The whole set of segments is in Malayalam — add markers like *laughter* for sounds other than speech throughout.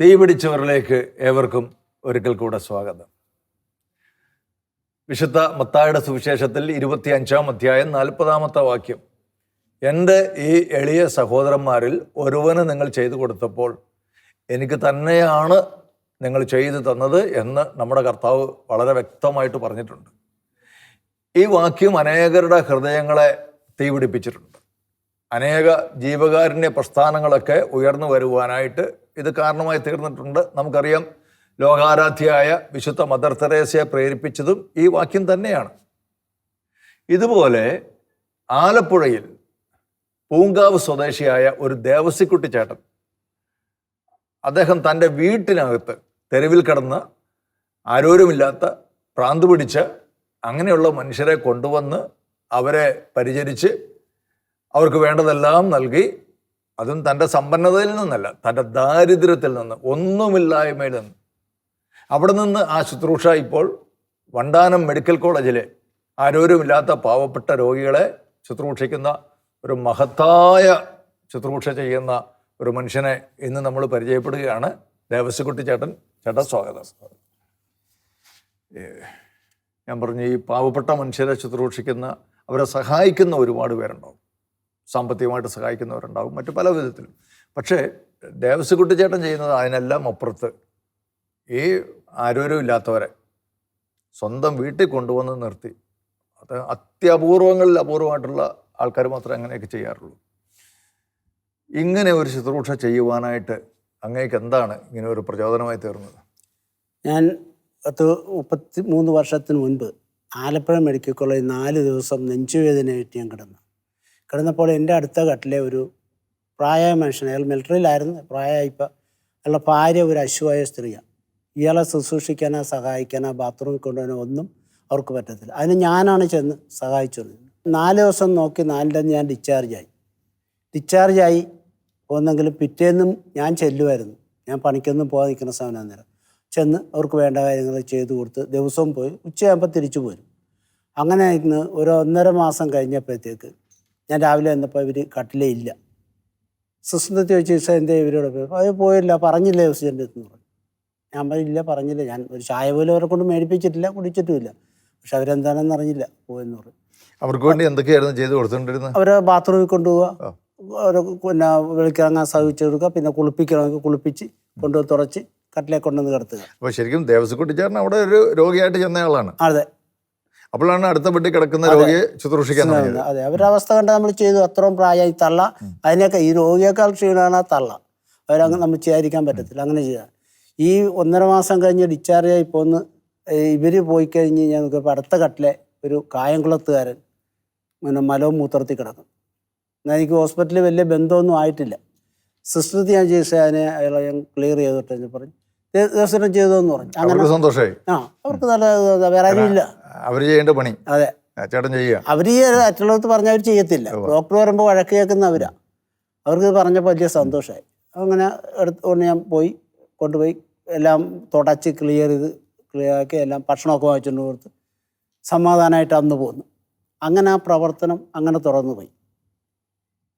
തീ പിടിച്ചവരിലേക്ക് ഏവർക്കും ഒരിക്കൽ കൂടെ സ്വാഗതം. വിശുദ്ധ മത്തായുടെ സുവിശേഷത്തിൽ ഇരുപത്തി അഞ്ചാം അധ്യായം നാൽപ്പതാമത്തെ വാക്യം. എന്റെ ഈ എളിയ സഹോദരന്മാരിൽ ഒരുവന് നിങ്ങൾ ചെയ്തു കൊടുത്തപ്പോൾ എനിക്ക് തന്നെയാണ് നിങ്ങൾ ചെയ്തു തന്നത് എന്ന് നമ്മുടെ കർത്താവ് വളരെ വ്യക്തമായിട്ട് പറഞ്ഞിട്ടുണ്ട്. ഈ വാക്യം അനേകരുടെ ഹൃദയങ്ങളെ തീപിടിപ്പിച്ചിട്ടുണ്ട് അനേക ജീവകാരുണ്യ പ്രസ്ഥാനങ്ങളൊക്കെ ഉയർന്നു വരുവാനായിട്ട് ഇത് കാരണമായി തീർന്നിട്ടുണ്ട്. നമുക്കറിയാം ലോകാരാധ്യയായ വിശുദ്ധ മദർ തെരേസയെ പ്രേരിപ്പിച്ചതും ഈ വാക്യം തന്നെയാണ്. ഇതുപോലെ ആലപ്പുഴയിൽ പൂങ്കാവ് സ്വദേശിയായ ഒരു ദേവസിക്കുട്ടി ചേട്ടൻ അദ്ദേഹം തന്റെ വീട്ടിനകത്ത് തെരുവിൽ കിടന്ന് ആരോരുമില്ലാത്ത പ്രാന്ത് പിടിച്ച് അങ്ങനെയുള്ള മനുഷ്യരെ കൊണ്ടുവന്ന് അവരെ പരിചരിച്ച് അവർക്ക് വേണ്ടതെല്ലാം നൽകി അതും തന്റെ സമ്പന്നതയിൽ നിന്നല്ല തന്റെ ദാരിദ്ര്യത്തിൽ നിന്ന് ഒന്നുമില്ലായ്മയിൽ നിന്ന്. അവിടെ നിന്ന് ആ ശുശ്രൂഷ ഇപ്പോൾ വണ്ടാനം മെഡിക്കൽ കോളേജിലെ ആരോരുമില്ലാത്ത പാവപ്പെട്ട രോഗികളെ ശുശ്രൂഷിക്കുന്ന ഒരു മഹത്തായ ശുശ്രൂഷ ചെയ്യുന്ന ഒരു മനുഷ്യനെ ഇന്ന് നമ്മൾ പരിചയപ്പെടുകയാണ്. ദേവസ്വക്കുട്ടി ചേട്ടൻ ചേട്ടൻ സ്വാഗതം. ഞാൻ പറഞ്ഞു ഈ പാവപ്പെട്ട മനുഷ്യരെ ശുശ്രൂഷിക്കുന്ന അവരെ സഹായിക്കുന്ന ഒരുപാട് പേരുണ്ടാവും. സാമ്പത്തികമായിട്ട് സഹായിക്കുന്നവരുണ്ടാവും മറ്റു പല വിധത്തിലും. പക്ഷേ ദേവസ്വക്കുട്ടി ചേട്ടൻ ചെയ്യുന്നത് അതിനെല്ലാം അപ്പുറത്ത് ഈ ആരോഗ്യമില്ലാത്തവരെ സ്വന്തം വീട്ടിൽ കൊണ്ടുവന്ന് നിർത്തി. അത് അത്യപൂർവങ്ങളിൽ അപൂർവമായിട്ടുള്ള ആൾക്കാർ മാത്രമേ അങ്ങനെയൊക്കെ ചെയ്യാറുള്ളൂ. ഇങ്ങനെ ഒരു ശുശ്രൂഷ ചെയ്യുവാനായിട്ട് അങ്ങേക്ക് എന്താണ് ഇങ്ങനെ ഒരു പ്രചോദനമായി തീർന്നത്? ഞാൻ പത്ത് മുപ്പത്തി മൂന്ന് വർഷത്തിന് മുൻപ് ആലപ്പുഴ മെഡിക്കൽ കോളേജിൽ നാല് ദിവസം നെഞ്ചുവേദനയായിട്ട് ഞാൻ കിടന്നു. കിടന്നപ്പോൾ എന്റെ അടുത്ത കട്ടിലെ ഒരു പ്രായമായ മനുഷ്യൻ അയാൾ മിലിറ്ററിയിലായിരുന്നു. പ്രായമായിപ്പോൾ അയാളുടെ ഭാര്യ ഒരു അശുവായ സ്ത്രീയാണ്. ഇയാളെ ശുശ്രൂഷിക്കാനോ സഹായിക്കാനോ ബാത്റൂമിൽ കൊണ്ടുപോകാനോ ഒന്നും അവർക്ക് പറ്റത്തില്ല. അതിന് ഞാനാണ് ചെന്ന് സഹായിച്ചത്. നാല് ദിവസം നോക്കി നാലിന്റെ ഞാൻ ഡിസ്ചാർജായി ഡിസ്ചാർജായി പോകുന്നെങ്കിലും പിറ്റേന്നും ഞാൻ ചെല്ലുമായിരുന്നു. ഞാൻ പണിക്കൊന്നും പോകാൻ നിൽക്കുന്ന സമയം നേരം ചെന്ന് അവർക്ക് വേണ്ട കാര്യങ്ങൾ ചെയ്തു കൊടുത്ത് ദിവസവും പോയി. ഉച്ചയാകുമ്പോൾ തിരിച്ചു പോരും. അങ്ങനെ ഇന്ന് ഒരു ഒന്നര മാസം കഴിഞ്ഞപ്പോഴത്തേക്ക് ഞാൻ രാവിലെ വന്നപ്പോൾ ഇവർ കട്ടിലേ ഇല്ല. സുസ്മൃതി ചോദിച്ചു ദിവസം എന്തേ ഇവരോട് അത് പോയില്ല പറഞ്ഞില്ല ദിവസം എന്ന് പറഞ്ഞു ഞാൻ പറഞ്ഞില്ല. പറഞ്ഞില്ല ഞാൻ ഒരു ചായ പോലും അവരെ കൊണ്ട് മേടിപ്പിച്ചിട്ടില്ല കുടിച്ചിട്ടുമില്ല. പക്ഷെ അവരെന്താണെന്ന് അറിഞ്ഞില്ല പോയെന്ന് പറഞ്ഞു. അവർക്ക് വേണ്ടി എന്തൊക്കെയായിരുന്നു ചെയ്തു കൊടുത്തോണ്ടിരുന്നത് അവരെ ബാത്റൂമിൽ കൊണ്ടുപോവുക അവരെ പിന്നെ വെളിക്കിറങ്ങാൻ സഹിച്ചു കൊടുക്കുക പിന്നെ കുളിപ്പിക്കണമെങ്കിൽ കുളിപ്പിച്ച് കൊണ്ടുപോയി തുടച്ച് കട്ടിലെ കൊണ്ടുവന്ന് കിടത്തുക. അപ്പോൾ ശരിക്കും ദേവസ്വം കുട്ടിച്ചാറിന് അവിടെ ഒരു രോഗിയായിട്ട് ചെന്നയാളാണ് അതെ. അപ്പോഴാണ് അടുത്ത വീട്ടിൽ കിടക്കുന്ന രോഗിയെ ശുശ്രൂഷിക്കാൻ തുടങ്ങിയത് അതെ അവരുടെ അവസ്ഥ കണ്ട് നമ്മൾ ചെയ്തു അത്രയും പ്രായമായി തള്ള അതിനൊക്കെ ഈ രോഗിയേക്കാൾ ക്ഷീണമാണ് ആ തള്ള അവരങ്ങ് നമ്മൾ ചെയ്യാതിരിക്കാൻ പറ്റത്തില്ല അങ്ങനെ ചെയ്യാം ഈ ഒന്നര മാസം കഴിഞ്ഞ് ഡിസ്ചാർജ് ആയി പോന്ന് ഇവർ പോയി കഴിഞ്ഞ് ഞങ്ങൾക്ക് അടുത്ത കട്ടിലെ ഒരു കായംകുളത്തുകാരൻ പിന്നെ മലവും മൂത്രത്തിൽ കിടക്കും എന്നാൽ എനിക്ക് ഹോസ്പിറ്റലിൽ വലിയ ബന്ധമൊന്നും ആയിട്ടില്ല സിസ്റ്റത്തിൽ ഞാൻ ചികിത്സ അതിനെ അയാളെ ഞാൻ ക്ലിയർ ചെയ്തിട്ട് പറഞ്ഞു ദിവസം ചെയ്തതെന്ന് പറഞ്ഞു അങ്ങനെ സന്തോഷമായി ആ അവർക്ക് നല്ല വേറെ ആരും ഇല്ല അവർ ചെയ്യേണ്ട പണി. അതെ. ചേട്ടൻ ചെയ്യുക. അവർ മറ്റുള്ളവർക്ക് പറഞ്ഞാൽ അവർ ചെയ്യത്തില്ല. ഡോക്ടർ പറയുമ്പോൾ വഴക്ക് കേൾക്കുന്നവരാ. അവർക്ക് പറഞ്ഞപ്പോൾ വലിയ സന്തോഷമായി അങ്ങനെ എടുത്തുകൊണ്ട് ഞാൻ പോയി കൊണ്ടുപോയി എല്ലാം തുടച്ച് ക്ലിയർ ചെയ്ത് ക്ലിയർ ആക്കി എല്ലാം ഭക്ഷണമൊക്കെ വാങ്ങിച്ചുകൊണ്ട് കൊടുത്ത് സമാധാനമായിട്ട് അന്ന് പോന്നു. അങ്ങനെ ആ പ്രവർത്തനം അങ്ങനെ തുറന്നു പോയി.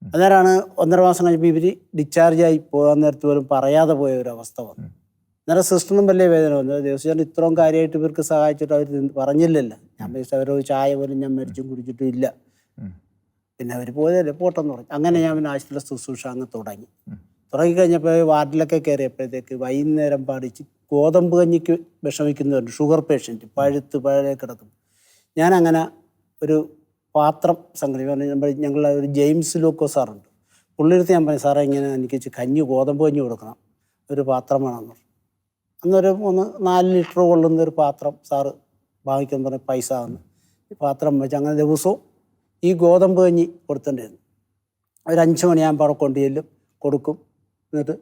അന്നേരമാണ് ഒന്നര മാസം കഴിഞ്ഞപ്പോൾ ഇവർ ഡിസ്ചാർജ് ആയി പോകാൻ നേരത്ത് പോലും പറയാതെ പോയ ഒരു അവസ്ഥ വന്നു. അന്നേരം സിസ്റ്ററിനും വലിയ വേദന വന്നു. ദേവസ്വം ഇത്രയും കാര്യമായിട്ട് ഇവർക്ക് സഹായിച്ചിട്ട് അവർ പറഞ്ഞില്ലല്ലോ. ഞാൻ വിചാരിച്ചു അവരൊരു ചായ പോലും ഞാൻ മരിച്ചും കുടിച്ചിട്ടും ഇല്ല. പിന്നെ അവർ പോയതല്ലേ പോട്ടെന്ന് പറഞ്ഞു. അങ്ങനെ ഞാൻ പിന്നെ ആശുപത്രി ശുശ്രൂഷ അങ്ങ് തുടങ്ങി. തുടങ്ങിക്കഴിഞ്ഞപ്പോൾ വാർഡിലൊക്കെ കയറിയപ്പോഴത്തേക്ക് വൈകുന്നേരം പാടിച്ച് ഗോതമ്പ് കഞ്ഞിക്ക് വിഷമിക്കുന്നവരുണ്ട്. ഷുഗർ പേഷ്യന്റ് പഴുത്ത് പഴയ കിടക്കും. ഞാനങ്ങനെ ഒരു പാത്രം സംഘടിപ്പിക്കാൻ ഞങ്ങൾ ഒരു ജെയിംസ് ലോക്കോ സാറുണ്ട്. പുള്ളിയെടുത്ത് ഞാൻ പറഞ്ഞു സാറേ ഇങ്ങനെ എനിക്ക് കഞ്ഞി ഗോതമ്പ് കഞ്ഞി കൊടുക്കണം. ഒരു പാത്രം വേണമെന്ന് പറഞ്ഞു. അന്നൊരു മൂന്ന് നാല് ലിറ്റർ കൊള്ളുന്ന ഒരു പാത്രം സാറ് വാങ്ങിക്കാൻ പറഞ്ഞ പൈസ എന്ന് ഈ പാത്രം വെച്ച് അങ്ങനെ ദിവസവും ഈ ഗോതമ്പ് കഞ്ഞി കൊടുത്തിട്ടുണ്ടായിരുന്നു. ഒരു അഞ്ച് മണിയാകുമ്പോൾ അവിടെ കൊണ്ടു ചെല്ലും കൊടുക്കും. എന്നിട്ട്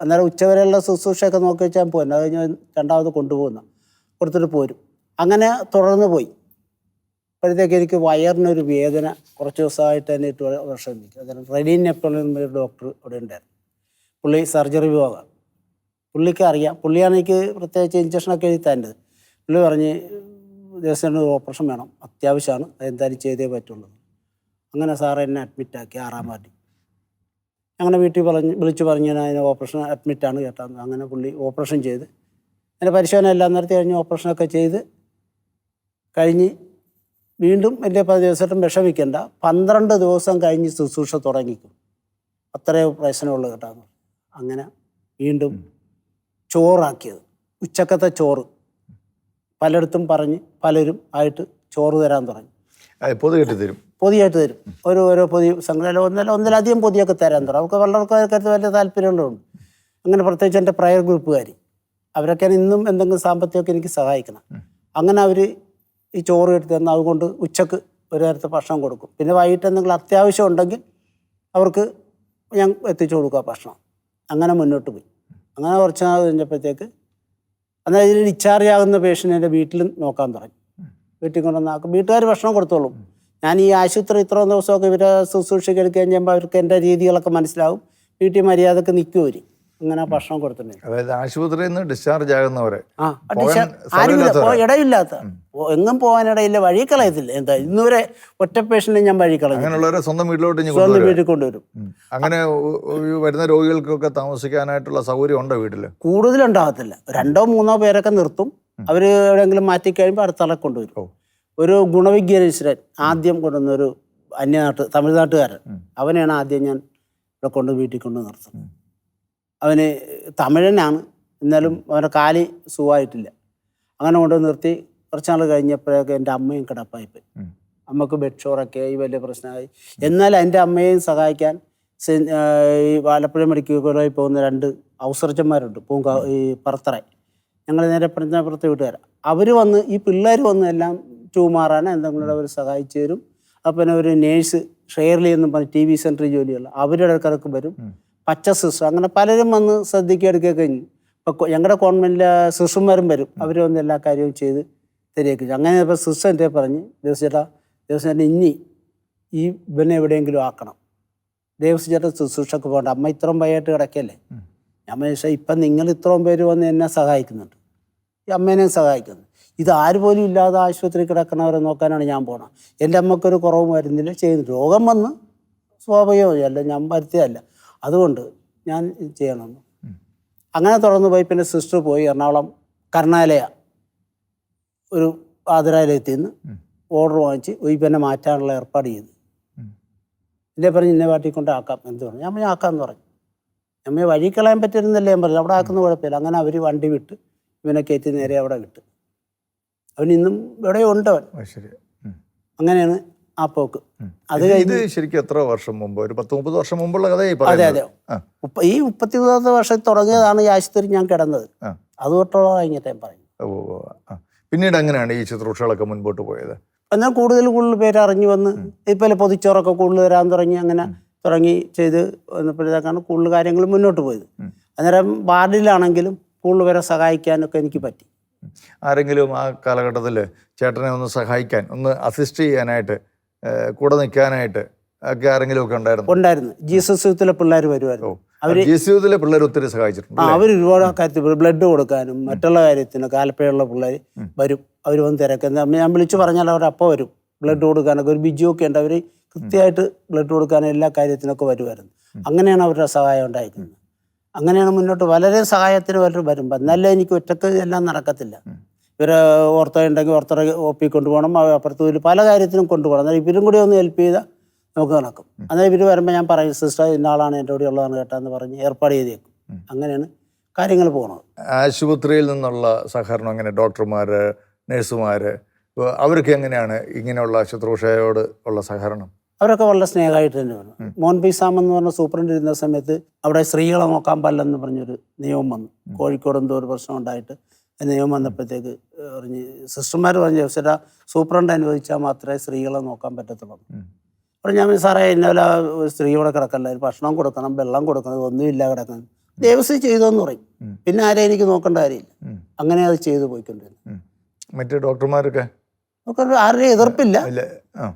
അന്നേരം ഉച്ചവരെയുള്ള ശുശ്രൂഷയൊക്കെ നോക്കി വെച്ചാൽ പോകും അത് കഴിഞ്ഞ് രണ്ടാമത് കൊണ്ടുപോകുന്ന കൊടുത്തിട്ട് പോരും. അങ്ങനെ തുടർന്ന് പോയി. അപ്പോഴത്തേക്ക് എനിക്ക് വയറിനൊരു വേദന കുറച്ച് ദിവസമായിട്ട് തന്നെ ഇട്ട് വർഷം നിൽക്കും അതായത് റെഡീൻ നെപ്പോളിയൻ ഡോക്ടർ അവിടെ ഉണ്ടായിരുന്നു. പുള്ളി സർജറി വിഭാഗം പുള്ളിക്ക് അറിയാം. പുള്ളിയാണ് എനിക്ക് പ്രത്യേകിച്ച് ഇഞ്ചക്ഷനൊക്കെ എഴുതി തരേണ്ടത്. പുള്ളി പറഞ്ഞ് ദിവസം ഒരു ഓപ്പറേഷൻ വേണം. അത്യാവശ്യമാണ്. അതെന്തായാലും ചെയ്തേ പറ്റുള്ളൂ. അങ്ങനെ സാറ് എന്നെ അഡ്മിറ്റാക്കി ആറാം വാർഡിൽ. അങ്ങനെ വീട്ടിൽ പറഞ്ഞ് വിളിച്ച് പറഞ്ഞു ഞാൻ അതിന് ഓപ്പറേഷൻ അഡ്മിറ്റാണ് കേട്ടാൽ അങ്ങനെ പുള്ളി ഓപ്പറേഷൻ ചെയ്ത്. അതിന്റെ പരിശോധന എല്ലാം നടത്തി കഴിഞ്ഞ് ഓപ്പറേഷനൊക്കെ ചെയ്ത് കഴിഞ്ഞ് വീണ്ടും വലിയ പല ദിവസമായിട്ടും വിഷമിക്കേണ്ട. പന്ത്രണ്ട് ദിവസം കഴിഞ്ഞ് ശുശ്രൂഷ തുടങ്ങിക്കും. അത്രേ പ്രശ്നമുള്ളൂ കേട്ടാന്ന് അങ്ങനെ വീണ്ടും ചോറാക്കിയത്. ഉച്ചക്കത്തെ ചോറ്. പലയിടത്തും പറഞ്ഞ് പലരും ആയിട്ട് ചോറ് തരാൻ തുടങ്ങി. പൊതിയായിട്ട് പൊതു തരും. പൊതിയായിട്ട് തരും. ഒരു ഓരോ പൊതി സംഘടന ഒന്നല്ല ഒന്നിലധികം പൊതിയൊക്കെ തരാൻ തുടങ്ങും. അവർക്ക് വളർക്കാർക്ക് വലിയ താല്പര്യങ്ങളുണ്ട് അങ്ങനെ പ്രത്യേകിച്ച് എന്റെ പ്രയർ ഗ്രൂപ്പുകാർ അവരൊക്കെയാണ് ഇന്നും എന്തെങ്കിലും സാമ്പത്തികമൊക്കെ എനിക്ക് സഹായിക്കണം. അങ്ങനെ അവർ ഈ ചോറ് എടുത്ത് തന്ന് അതുകൊണ്ട് ഉച്ചയ്ക്ക് ഒരു നേരത്തെ ഭക്ഷണം കൊടുക്കും. പിന്നെ വൈകിട്ട് എന്തെങ്കിലും അത്യാവശ്യം ഉണ്ടെങ്കിൽ അവർക്ക് ഞാൻ എത്തിച്ചു കൊടുക്കുക ഭക്ഷണം. അങ്ങനെ മുന്നോട്ട് പോയി. അങ്ങനെ കുറച്ച് നാൾ കഴിഞ്ഞപ്പോഴത്തേക്ക് എന്നാൽ ഇതിൽ ഡിസ്ചാർജ് ആകുന്ന പേഷ്യന്റ് എന്റെ വീട്ടിലും നോക്കാൻ തുടങ്ങി. വീട്ടിൽ കൊണ്ടുവന്നാക്കും വീട്ടുകാർ ഭക്ഷണം കൊടുത്തോളും. ഞാൻ ഈ ആശുപത്രി ഇത്രയും ദിവസമൊക്കെ ഇവരെ ശുശ്രൂഷയ്ക്ക് എടുക്കുകയും ചെയ്യുമ്പോൾ അവർക്ക് എന്റെ രീതികളൊക്കെ മനസ്സിലാവും. വീട്ടിൽ മര്യാദയ്ക്ക് നിൽക്കും അങ്ങനെ ഭക്ഷണം കൊടുത്തിട്ടുണ്ട്. അതായത് ആശുപത്രിയിൽ നിന്ന് ഡിസ്ചാർജ് ആകുന്നവരെ പോകാൻ ഇടയില്ലാത്ത. എങ്ങും എങ്ങും പോകാനിടയില്ല വഴി കളയത്തില്ല. എന്താ ഇന്നുവരെ ഒറ്റ പേഷ്യന്റ് ഞാൻ വഴി കളയും അങ്ങനെയുള്ളവരെ സ്വന്തം വീട്ടിലോട്ട് സ്വന്തം വീട്ടിൽ കൊണ്ടുവരും. അങ്ങനെ വരുന്ന രോഗികൾക്കൊക്കെ താമസിക്കാനായിട്ടുള്ള സൗകര്യം ഉണ്ടോ വീട്ടിൽ? കൂടുതലുണ്ടാകത്തില്ല. രണ്ടോ മൂന്നോ പേരൊക്കെ നിർത്തും. അവർ എവിടെയെങ്കിലും മാറ്റി കഴിയുമ്പോൾ അടുത്താളെ കൊണ്ടുവരും. ഒരു ഗുണവിജ്ഞാനീശ്വരൻ ആദ്യം കൊണ്ടുവന്ന ഒരു അന്യനാട്ട് തമിഴ്നാട്ടുകാരൻ. അവനെയാണ് ആദ്യം ഞാൻ ഇവിടെ കൊണ്ട് വീട്ടിൽ കൊണ്ട് നിർത്തുന്നത്. അവന് തമിഴനാണ്. എന്നാലും അവന്റെ കാലി സുഖമായിട്ടില്ല. അങ്ങനെ കൊണ്ട് നിർത്തി. കുറച്ച് നാൾ കഴിഞ്ഞപ്പോഴൊക്കെ എന്റെ അമ്മയും കിടപ്പായിപ്പോയി. അമ്മയ്ക്ക് ബെഡ്ഷോറൊക്കെ ആയി വലിയ പ്രശ്നമായി. എന്നാൽ എന്റെ അമ്മയെയും സഹായിക്കാൻ ഈ ആലപ്പുഴ മെഡിക്കൽ കോളേജിൽ പോകുന്ന രണ്ട് ഔസർജന്മാരുണ്ട്. പൂങ്ക ഈ പറത്തറ. ഞങ്ങൾ നേരെ പഞ്ചാപുരത്തെ വീട്ടുകാരാണ് അവർ വന്ന് ഈ പിള്ളേർ വന്ന് എല്ലാം ട്യൂമാറാണ് എന്തെങ്കിലും അവർ സഹായിച്ചു തരും. അപ്പം പിന്നെ ഒരു നേഴ്സ് ഷെയർലി എന്നും പറഞ്ഞ് ടി വി സെന്ററിൽ ജോലിയുള്ള അവരുടെ ഇടക്കിടക്ക് വരും. പച്ച സിസു. അങ്ങനെ പലരും വന്ന് ശ്രദ്ധിക്കുക കഴിഞ്ഞു. ഇപ്പോൾ ഞങ്ങളുടെ കോൺവെന്റിലെ സിസുമാരും വരും. അവർ വന്ന് എല്ലാ കാര്യവും ചെയ്ത് തരികയൊക്കെ അങ്ങനെ ഇപ്പോൾ സിസ് എന്റെ പറഞ്ഞ്? ദേവസ്വേട്ടാ ദേവസ്വേട്ടൻ ഇനി ഈ ഇവനെ എവിടെയെങ്കിലും ആക്കണം. ദേവസ്വചേട്ടൻ ശുശ്രൂഷക്ക് പോകണ്ട. അമ്മ ഇത്രയും ഭയമായിട്ട് കിടക്കല്ലേ ഞാൻ പക്ഷേ ഇപ്പം നിങ്ങൾ ഇത്രയും പേര് വന്ന് എന്നെ സഹായിക്കുന്നുണ്ട്. ഈ അമ്മേനെ സഹായിക്കുന്നു. ഇത് ആര് പോലും ഇല്ലാതെ ആശുപത്രി കിടക്കണവരെ നോക്കാനാണ് ഞാൻ പോകണം എന്റെ അമ്മക്കൊരു കുറവും വരുന്നില്ല. ചെയ്യുന്നു രോഗം വന്ന് സ്വാഭാവികമല്ല ഞാൻ വരുത്തിയതല്ല. അതുകൊണ്ട് ഞാൻ ചെയ്യണമെന്ന് അങ്ങനെ തുടർന്ന് പോയി പിന്നെ സിസ്റ്റർ പോയി എറണാകുളം കർണാലയ ഒരു ആതിരാലയത്തിൽ നിന്ന് ഓർഡർ വാങ്ങിച്ച് പിന്നെ മാറ്റാനുള്ള ഏർപ്പാട് ചെയ്തു. എന്നെ പറഞ്ഞ് ഇന്നെ വാട്ടി കൊണ്ട് ആക്കാം എന്ന് പറഞ്ഞു. ഞാൻ പറഞ്ഞു ആക്കാമെന്ന് പറഞ്ഞു. നമ്മെ വഴി കളയാൻ പറ്റരുന്നല്ലേ ഞാൻ പറഞ്ഞു അവിടെ ആക്കുന്ന കുഴപ്പമില്ല. അങ്ങനെ അവർ വണ്ടി വിട്ട് ഇവനെ കയറ്റി നേരെ അവിടെ വിട്ട്. അവൻ ഇന്നും ഇവിടെ ഉണ്ട് അവൻ. അങ്ങനെയാണ് ആ പോക്ക്. അത് ഇത് ശരിക്കും എത്ര വർഷം മുമ്പ്? ഒരു പത്ത് മുപ്പത് വർഷം മുമ്പുള്ള കഥയായി അതെ അതെ. ഈ മുപ്പത്തി മൂന്നാമത്തെ വർഷം തുടങ്ങിയതാണ് ഈ ആശുപത്രി ഞാൻ കിടന്നത്. അത് തൊട്ടുള്ള ഞാൻ പറയും. പിന്നീട് അങ്ങനെയാണ് ഈ ശുശ്രൂഷകളൊക്കെ മുൻപോട്ട് പോയത്? എന്നാൽ കൂടുതൽ കൂടുതൽ പേര് അറിഞ്ഞു വന്ന് ഇപ്പം പൊതിച്ചോറൊക്കെ കൂടുതൽ വരാൻ തുടങ്ങി അങ്ങനെ തുടങ്ങി ചെയ്ത് വന്നപ്പോഴത്തേക്കാണ് കൂടുതൽ കാര്യങ്ങൾ മുന്നോട്ട് പോയത്. അന്നേരം വാർഡിലാണെങ്കിലും കൂടുതൽ പേരെ സഹായിക്കാനൊക്കെ എനിക്ക് പറ്റി. ആരെങ്കിലും ആ കാലഘട്ടത്തിൽ ചേട്ടനെ ഒന്ന് സഹായിക്കാൻ ഒന്ന് അസിസ്റ്റ് ചെയ്യാനായിട്ട് കൂടെ നിൽക്കാനായിട്ട് ഒക്കെ ആരെങ്കിലും ഒക്കെ ഉണ്ടായിരുന്നു? ഉണ്ടായിരുന്നു. ജീസസ് യൂത്തിലെ പിള്ളേർ വരുമായിരുന്നു. അവർ ജീസസ് യുത്തിലെ പിള്ളേർ ഒത്തിരി സഹായിച്ചിട്ടുണ്ട് അവർ ഒരുപാട് കാര്യത്തിൽ ബ്ലഡ് കൊടുക്കാനും മറ്റുള്ള കാര്യത്തിന് കാലപ്പഴയുള്ള പിള്ളേർ വരും. അവർ വന്ന് തിരക്കുന്ന ഞാൻ വിളിച്ചു പറഞ്ഞാൽ അവർ അപ്പോൾ വരും. ബ്ലഡ് കൊടുക്കാനൊക്കെ ഒരു ബിജു ഒക്കെ ഉണ്ട്. അവർ കൃത്യമായിട്ട് ബ്ലഡ് കൊടുക്കാനും എല്ലാ കാര്യത്തിനൊക്കെ വരുമായിരുന്നു. അങ്ങനെയാണ് അവരുടെ സഹായം ഉണ്ടായിരിക്കുന്നത് അങ്ങനെയാണ് മുന്നോട്ട്. വളരെ സഹായത്തിന് വരും വരും എന്നാലേ എനിക്ക് ഒറ്റയ്ക്ക് എല്ലാം നടക്കത്തില്ല. ഇവർ ഓർത്തുണ്ടെങ്കിൽ ഉണ്ടെങ്കിൽ ഓർത്തോ ഒപ്പി കൊണ്ടുപോകണം അപ്പുറത്ത് പല കാര്യത്തിനും കൊണ്ടുപോകണം. എന്നാൽ ഇവരും കൂടി ഒന്ന് ഹെൽപ്പ് ചെയ്താൽ നമുക്ക് നടക്കും. അന്നേരം ഇവർ വരുമ്പോൾ ഞാൻ പറയും സിസ്റ്റർ ഇന്ന ആളാണ് എന്റെ കൂടെ ഉള്ളതാണ് കേട്ടാന്ന് പറഞ്ഞ് ഏർപ്പാട് ചെയ്തേക്കും. അങ്ങനെയാണ് കാര്യങ്ങൾ പോകുന്നത് ആശുപത്രിയിൽ നിന്നുള്ള സഹകരണം അങ്ങനെ ഡോക്ടർമാർ നഴ്സുമാർ അവർക്ക് അവരൊക്കെ എങ്ങനെയാണ് ഇങ്ങനെയുള്ള ശുശ്രൂഷയോട് ഉള്ള സഹകരണം? അവരൊക്കെ വളരെ സ്നേഹമായിട്ട് തന്നെ വന്നു. മോൻ പി സാം എന്ന് പറഞ്ഞ സൂപ്രണ്ട് ഇരുന്ന സമയത്ത് അവിടെ സ്ത്രീകളെ നോക്കാൻ പാടില്ലെന്ന് പറഞ്ഞൊരു നിയമം വന്നു. കോഴിക്കോട് എന്തോ ഒരു പ്രശ്നം ഉണ്ടായിട്ട് നിയമം വന്നപ്പോഴത്തേക്ക് പറഞ്ഞ് സിസ്റ്റർമാർ പറഞ്ഞു ചേട്ടാ സൂപ്രണ്ട് അനുവദിച്ചാൽ മാത്രമേ സ്ത്രീകളെ നോക്കാൻ പറ്റത്തുള്ളൂ. അപ്പോൾ ഞാൻ സാറേ ഇന്നലെ സ്ത്രീ ഇവിടെ കിടക്കല്ല ഒരു ഭക്ഷണം കൊടുക്കണം വെള്ളം കൊടുക്കണം ഒന്നുമില്ല കിടക്കണം ദേവസ്വം ചെയ്തോന്ന് പറയും. പിന്നെ ആരെ എനിക്ക് നോക്കേണ്ട കാര്യമില്ല. അങ്ങനെ അത് ചെയ്തു പോയിക്കൊണ്ടിരുന്നു. മറ്റേ ഡോക്ടർമാരൊക്കെ? ആരുടെ ആരുടെയും എതിർപ്പില്ല.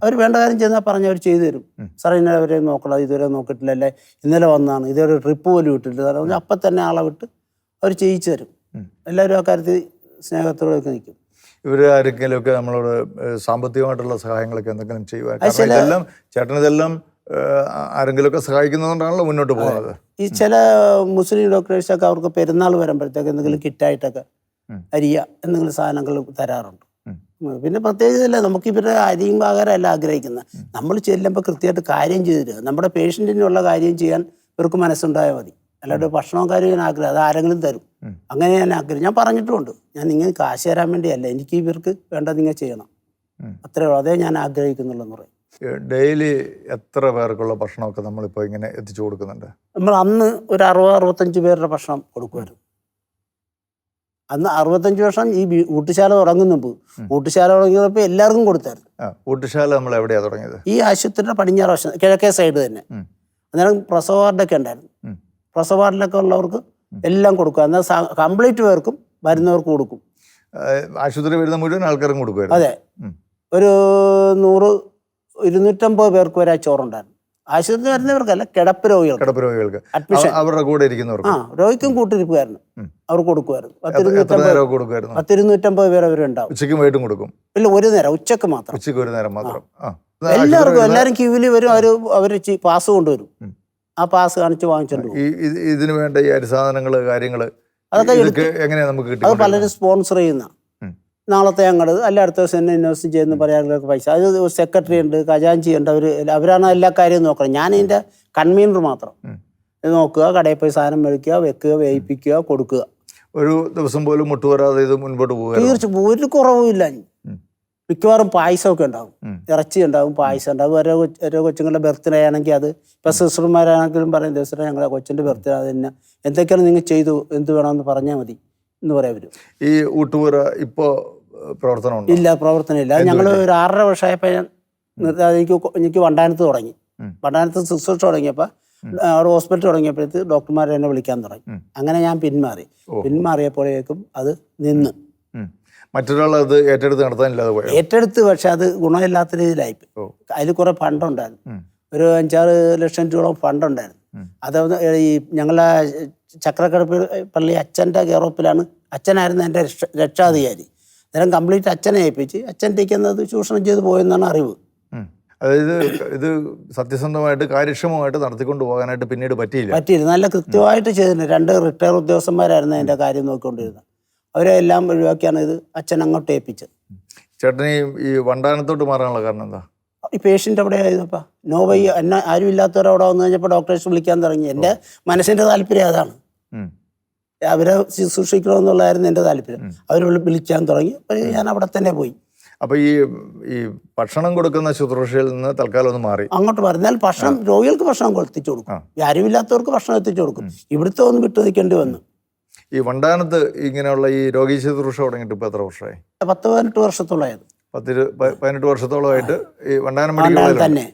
അവർ വേണ്ട കാര്യം ചെയ്താൽ പറഞ്ഞ് അവർ ചെയ്തു തരും. സാറേ ഇന്നലെ അവരെ നോക്കണം? ഇതുവരെ നോക്കിയിട്ടില്ല അല്ലേ ഇന്നലെ വന്നാണ് ഇതുവരെ ട്രിപ്പ് പോലും വിട്ടിട്ടില്ല സാറേ അപ്പം തന്നെ ആളെ വിട്ട് അവർ ചെയ്യിച്ചു തരും. എല്ലാവരും ആ കാര്യത്തിൽ സ്നേഹത്തോടെയൊക്കെ നിൽക്കും. ഇവർ ആരെങ്കിലുമൊക്കെ നമ്മളോട് സാമ്പത്തികമായിട്ടുള്ള സഹായങ്ങളൊക്കെ എന്തെങ്കിലും ചെയ്യുക ഇതെല്ലാം ചേട്ടനിതെല്ലാം ആരെങ്കിലുമൊക്കെ സഹായിക്കുന്നതുകൊണ്ടാണല്ലോ മുന്നോട്ട് പോകുന്നത്. ഈ ചില മുസ്ലിം ഡോക്ടേഴ്സൊക്കെ അവർക്ക് പെരുന്നാൾ വരുമ്പോഴത്തേക്ക് എന്തെങ്കിലും കിറ്റായിട്ടൊക്കെ. അരിയ എന്തെങ്കിലും സാധനങ്ങൾ തരാറുണ്ട്. പിന്നെ പ്രത്യേകിച്ചല്ല നമുക്ക് ഇവരുടെ അരിയും ആകാരമല്ല ആഗ്രഹിക്കുന്നത്. നമ്മൾ ചെല്ലുമ്പോൾ കൃത്യമായിട്ട് കാര്യം ചെയ്തു തരിക നമ്മുടെ പേഷ്യന്റിനുള്ള കാര്യം ചെയ്യാൻ ഇവർക്ക് മനസ്സുണ്ടായാൽ മതി. അല്ലാണ്ട് ഭക്ഷണവും കാര്യം ഞാൻ ആഗ്രഹം അത് ആരെങ്കിലും തരും. അങ്ങനെ ഞാൻ ആഗ്രഹം. ഞാൻ പറഞ്ഞിട്ടുമുണ്ട് ഞാൻ നിങ്ങൾ കാശ് തരാൻ വേണ്ടിയല്ല. എനിക്ക് ഇവർക്ക് വേണ്ടത് നിങ്ങൾ ചെയ്യണം. അത്രേ ഉള്ളൂ. അതേ ഞാൻ ആഗ്രഹിക്കുന്നുള്ളൂ എന്ന് പറയും. ഡെയിലി എത്ര പേർക്കുള്ള ഭക്ഷണമൊക്കെ നമ്മളിപ്പോൾ ഇങ്ങനെ എത്തിച്ചു കൊടുക്കുന്നുണ്ട്? നമ്മൾ അന്ന് ഒരു അറുപത് അറുപത്തഞ്ച് പേരുടെ ഭക്ഷണം കൊടുക്കുമായിരുന്നു. അന്ന് അറുപത്തഞ്ച് വർഷം ഈ ഊട്ടുശാല തുടങ്ങുന്ന മുമ്പ് ഊട്ടുശാല തുടങ്ങിയപ്പോൾ എല്ലാവർക്കും കൊടുത്തായിരുന്നു. ഊട്ടുശാല നമ്മൾ എവിടെയാണ് തുടങ്ങിയത്? ഈ ആശുപത്രിയുടെ പടിഞ്ഞാറ് വശം കിഴക്കേ സൈഡ് തന്നെ. അന്നേരം പ്രസവ വാർഡൊക്കെ ഉണ്ടായിരുന്നു. ഉം. പ്രസവ വാർഡിലൊക്കെ ഉള്ളവർക്ക് എല്ലാം കൊടുക്കുക. എന്നാൽ കംപ്ലീറ്റ് പേർക്കും വരുന്നവർക്ക് കൊടുക്കും. ആശുപത്രി വരുന്ന മുഴുവൻ ആൾക്കാരും കൊടുക്കുക അതെ. ഒരു നൂറ് ഇരുന്നൂറ്റമ്പത് പേർക്ക് വരെ ചോറുണ്ടായിരുന്നു. ആശുപത്രി വരുന്നവർക്കല്ല കിടപ്പ് രോഗികൾ കിടപ്പ് രോഗികൾക്ക്. അഡ്മിഷൻ അവരുടെ കൂടെ ഇരിക്കുന്നവർക്ക്. ആ രോഗിക്കും കൂട്ടിരിക്കുമായിരുന്നു അവർ കൊടുക്കുമായിരുന്നു പത്തിരുന്നൂറ്റമ്പത് പേർ പത്തിരുന്നൂറ്റമ്പത് പേര് അവരുണ്ടാവും ഉച്ചയ്ക്കും വൈകിട്ടും കൊടുക്കും. ഇല്ല ഒരു നേരം. ഉച്ചയ്ക്ക് മാത്രം. ഉച്ചയ്ക്ക് ഒരു നേരം മാത്രം. എല്ലാവർക്കും എല്ലാവരും ക്യൂവിൽ വരും അവർ അവർ പാസ് കൊണ്ടുവരും. ആ പാസ് കാണിച്ച് വാങ്ങിച്ചോണ്ട് പോകും ഈ ഇത് ഇതിന് വേണ്ട ഈ അരിസാധനങ്ങൾ കാര്യങ്ങൾ അതൊക്കെ ഇതൊക്കെ എങ്ങനെയാ നമുക്ക് അത് കിട്ടി പലരും സ്പോൺസർ ചെയ്യുന്ന. ഉം. നാളത്തെ അങ്ങോട്ട് അല്ല അടുത്ത ദിവസം തന്നെ ഇൻവെസ്റ്റ് ചെയ്യുന്ന പറയാനുള്ള പൈസ. അത് സെക്രട്ടറി ഉണ്ട് ഖജാൻജി ഉണ്ട്. അവർ അവരാണ് എല്ലാ കാര്യവും നോക്കണം ഞാൻ ഇതിന്റെ കൺവീനർ മാത്രം. ഉം. ഇത് നോക്കുക കടയിൽ പോയി സാധനം മേടിക്കുക വെക്കുക വേയിപ്പിക്കുക കൊടുക്കുക. ഒരു ദിവസം പോലും മുട്ടുവരാതെ ഇത് മുൻപോട്ട് പോകുക തീർച്ചയായും ഒരു കുറവുമില്ല. ഉം. മിക്കവാറും പായസമൊക്കെ ഉണ്ടാകും ഇറച്ചി ഉണ്ടാകും പായസം ഉണ്ടാകും ഓരോ ഓരോ കൊച്ചുങ്ങളുടെ ബർത്ത്ഡേ ആണെങ്കിൽ അത് ഇപ്പം സിസ്റ്റർമാരാണെങ്കിലും പറയും ദിവസം ഞങ്ങളുടെ കൊച്ചിന്റെ ബർത്ത്ഡേ അത് തന്നെ. എന്തൊക്കെയാണ് നിങ്ങൾ ചെയ്തു? എന്ത് വേണമെന്ന് പറഞ്ഞാൽ മതി. എന്ന് പറയാൻ വരും ഈ ഊട്ടുപുര പ്രവർത്തനം ഇല്ല പ്രവർത്തനം ഇല്ല. ഞങ്ങൾ ഒരു ആറര വർഷമായപ്പോൾ ഞാൻ എനിക്ക് എനിക്ക് വണ്ടാനത്ത് തുടങ്ങി. വണ്ടാനത്ത് ശുശ്രൂഷ തുടങ്ങിയപ്പോൾ അവിടെ ഹോസ്പിറ്റൽ തുടങ്ങിയപ്പോഴത്തേക്ക് ഡോക്ടർമാർ എന്നെ വിളിക്കാൻ തുടങ്ങി. അങ്ങനെ ഞാൻ പിന്മാറി. പിന്മാറിയപ്പോഴേക്കും അത് നിന്ന്. മറ്റൊരാൾ അത് ഏറ്റെടുത്ത് നടത്താനില്ലാതെ പോയത് ഏറ്റെടുത്ത് പക്ഷെ അത് ഗുണമില്ലാത്ത രീതിയിലായി അതിൽ കുറെ ഫണ്ടുണ്ടായിരുന്നു. ഒരു അഞ്ചാറ് ലക്ഷം രൂപ ഫണ്ടുണ്ടായിരുന്നു. അത് ഈ ഞങ്ങളെ ചക്രക്കടപ്പ് പള്ളി അച്ഛന്റെ കെയറോപ്പിലാണ്. അച്ഛനായിരുന്നു എന്റെ രക്ഷ രക്ഷാധികാരി. അന്നേരം കംപ്ലീറ്റ് അച്ഛനെ ഏൽപ്പിച്ച് അച്ഛന്റെക്ക് എന്നത് ചൂഷണം ചെയ്ത് പോയെന്നാണ് അറിവ്. അതായത് ഇത് സത്യസന്ധമായിട്ട് കാര്യക്ഷമമായിട്ട് നടത്തിക്കൊണ്ട് പോകാനായിട്ട് പിന്നീട് പറ്റിയില്ല. പറ്റിയില്ല. നല്ല കൃത്യമായിട്ട് ചെയ്തിട്ടുണ്ട്. രണ്ട് റിട്ടയർ ഉദ്യോഗസ്ഥന്മാരായിരുന്നു അതിന്റെ കാര്യം നോക്കിക്കൊണ്ടിരുന്നത്. അവരെ എല്ലാം ഒഴിവാക്കിയാണ് ഇത് അച്ഛൻ അങ്ങോട്ട് ഏൽപ്പിച്ചത്. ചേട്ടന് ഈ- വണ്ടാനത്തോട്ട് മാറാനുള്ള കാരണം എന്താ? ഈ പേഷ്യന്റ് അവിടെ ആയതപ്പാ നോ വൈ എന്നെ ആരും ഇല്ലാത്തവർ അവിടെ വന്നു കഴിഞ്ഞപ്പോൾ ഡോക്ടേഴ്സ് വിളിക്കാൻ തുടങ്ങി. എന്റെ മനസ്സിന്റെ താല്പര്യം അതാണ്. അവരെ ശുശ്രൂഷിക്കണമെന്നുള്ളതായിരുന്നു എന്റെ താല്പര്യം. അവർ വിളിക്കാൻ തുടങ്ങി. ഞാൻ അവിടെ തന്നെ പോയി. അപ്പൊ ഈ ഈ ഭക്ഷണം കൊടുക്കുന്ന ശുശ്രൂഷയിൽ നിന്ന് തൽക്കാലം ഒന്ന് മാറി. അങ്ങോട്ട് മാറി. എന്നാൽ ഭക്ഷണം രോഗികൾക്ക് ഭക്ഷണം എത്തിച്ചു കൊടുക്കും. ആരുമില്ലാത്തവർക്ക് ഭക്ഷണം എത്തിച്ചു കൊടുക്കും. ഇവിടുത്തെ ഒന്ന് വിട്ടു നിൽക്കേണ്ടി വന്നു. ഈ വണ്ടാനത്ത് ഇങ്ങനെയുള്ള ഈ രോഗി ശുശ്രൂഷ തുടങ്ങിയിട്ട് ഇപ്പൊ എത്ര വർഷമായി? പത്ത് പതിനെട്ട് വർഷത്തോളമായത് പത്തിരു പതിനെട്ട് വർഷത്തോളമായിട്ട് ഈ വണ്ടാനം മെഡിക്കൽ തന്നെ.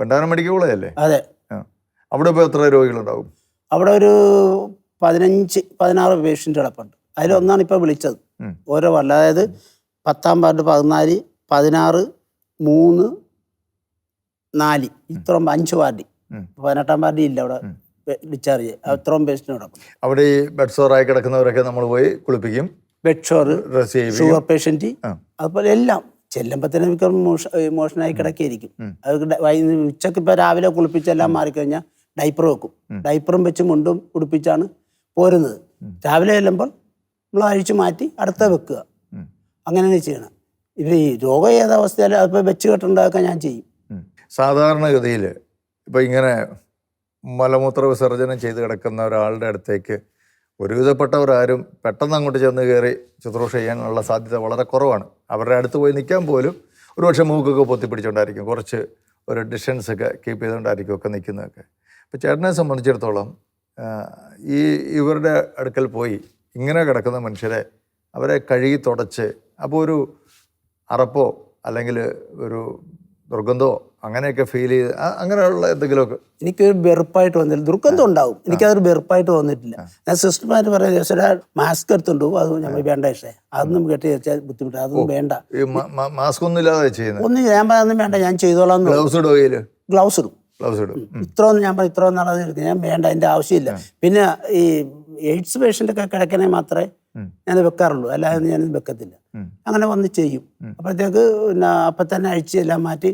വണ്ടാനം മെഡിക്കൽ കോളേജ് അല്ലേ അതെ അവിടെ ഇപ്പോൾ എത്ര രോഗികളുണ്ടാവും? അവിടെ ഒരു പതിനഞ്ച് പതിനാറ് പേഷ്യന്റ് കിടപ്പുണ്ട്. അതിലൊന്നാണ് ഇപ്പോൾ വിളിച്ചത്. ഓരോ വല്ല അതായത് പത്താം വാർഡ് പതിനാല് പതിനാറ് മൂന്ന് നാല്. ഇത്രയും അഞ്ച് വാർഡ്. പതിനെട്ടാം വാർഡ് ഇല്ല അവിടെ. ഡിസ്ചാർജ് കിടക്കും അവിടെ ഈ ബെഡ് ആയി കിടക്കുന്നവരൊക്കെ നമ്മൾ പോയി കുളിപ്പിക്കും ബെഡ് ഷോർ ഷുഗർ പേഷ്യന്റ്. അതുപോലെ എല്ലാം ചെല്ലുമ്പോഴത്തേനും മിക്കവാറും മോഷ മോഷനായി കിടക്കിയിരിക്കും. അത് ഉച്ചയ്ക്ക് ഇപ്പോൾ രാവിലെ കുളിപ്പിച്ചെല്ലാം മാറിക്കഴിഞ്ഞാൽ ഡൈപ്പർ വെക്കും. ഡൈപ്പറും വെച്ച് മുണ്ടും ഉടുപ്പിച്ചാണ് പോരുന്നത്. രാവിലെ ചെല്ലുമ്പോൾ നമ്മൾ അഴിച്ചു മാറ്റി അടുത്ത വെക്കുക. അങ്ങനെയാണ് ചെയ്യണം ഇവർ ഈ രോഗം ഏതവസ്ഥയാലും അതിപ്പോൾ വെച്ച് കെട്ടുണ്ടാക്കാൻ ഞാൻ ചെയ്യും. സാധാരണഗതിയിൽ ഇപ്പോൾ ഇങ്ങനെ മലമൂത്ര വിസർജനം ചെയ്ത് കിടക്കുന്ന ഒരാളുടെ അടുത്തേക്ക് ഒരുവിധപ്പെട്ടവരാരും പെട്ടെന്ന് അങ്ങോട്ട് ചെന്ന് കയറി ശുശ്രൂഷ ചെയ്യാനുള്ള സാധ്യത വളരെ കുറവാണ്. അവരുടെ അടുത്ത് പോയി നിൽക്കാൻ പോലും ഒരുപക്ഷെ മൂക്കൊക്കെ പൊത്തിപ്പിടിച്ചുകൊണ്ടായിരിക്കും. കുറച്ച് ഒരു ഡിസ്റ്റൻസ് ഒക്കെ കീപ്പ് ചെയ്തുകൊണ്ടായിരിക്കും ഒക്കെ നിൽക്കുന്നതൊക്കെ. അപ്പോൾ ചേട്ടനെ സംബന്ധിച്ചിടത്തോളം ഈ ഇവരുടെ അടുക്കൽ പോയി ഇങ്ങനെ കിടക്കുന്ന മനുഷ്യരെ അവരെ കഴുകി തുടച്ച് അപ്പോൾ ഒരു അറപ്പോ അല്ലെങ്കിൽ ഒരു ദുർഗന്ധമോ അങ്ങനെയൊക്കെ ഫീൽ ചെയ്ത് അങ്ങനെയുള്ള എന്തെങ്കിലുമൊക്കെ. എനിക്കൊരു വെറുപ്പായിട്ട് വന്നില്ല ദുർഗന്ധം ഉണ്ടാവും. എനിക്കതൊരു വെറുപ്പായിട്ട് വന്നിട്ടില്ല ഞാൻ സിസ്റ്റർമാർ പറയുന്നത് ചേട്ടാ മാസ്ക് എടുത്തുണ്ട് പോകും അത് നമ്മൾ വേണ്ട ഇഷ്ടേ അതൊന്നും കെട്ടി വെച്ചാൽ ബുദ്ധിമുട്ട്. അതൊന്നും വേണ്ട. മാസ്ക് ഒന്നും ഇല്ലാതെ ചെയ്യുന്നത് ഒന്നും ഞാൻ പറയാനൊന്നും വേണ്ട. ഞാൻ ചെയ്തോളാം ഗ്ലൗസ് ഇടും ഗ്ലൗസ് ഇടും. ഗ്ലൗസ് ഇടും. ഉം. ഇത്ര ഒന്നും ഞാൻ പറയും ഇത്ര നാളത് എടുക്കും ഞാൻ വേണ്ട അതിന്റെ ആവശ്യമില്ല. പിന്നെ ഈ എയ്ഡ്സ് പേഷ്യന്റ് ഒക്കെ കിടക്കണേ മാത്രമേ. ഞാൻ വെക്കാറുള്ളൂ. അല്ലാതെ ഞാൻ വെക്കത്തില്ല. അങ്ങനെ വന്ന് ചെയ്യും. അപ്പോഴത്തേക്ക് പിന്നെ അപ്പം തന്നെ അഴിച്ച് എല്ലാം മാറ്റി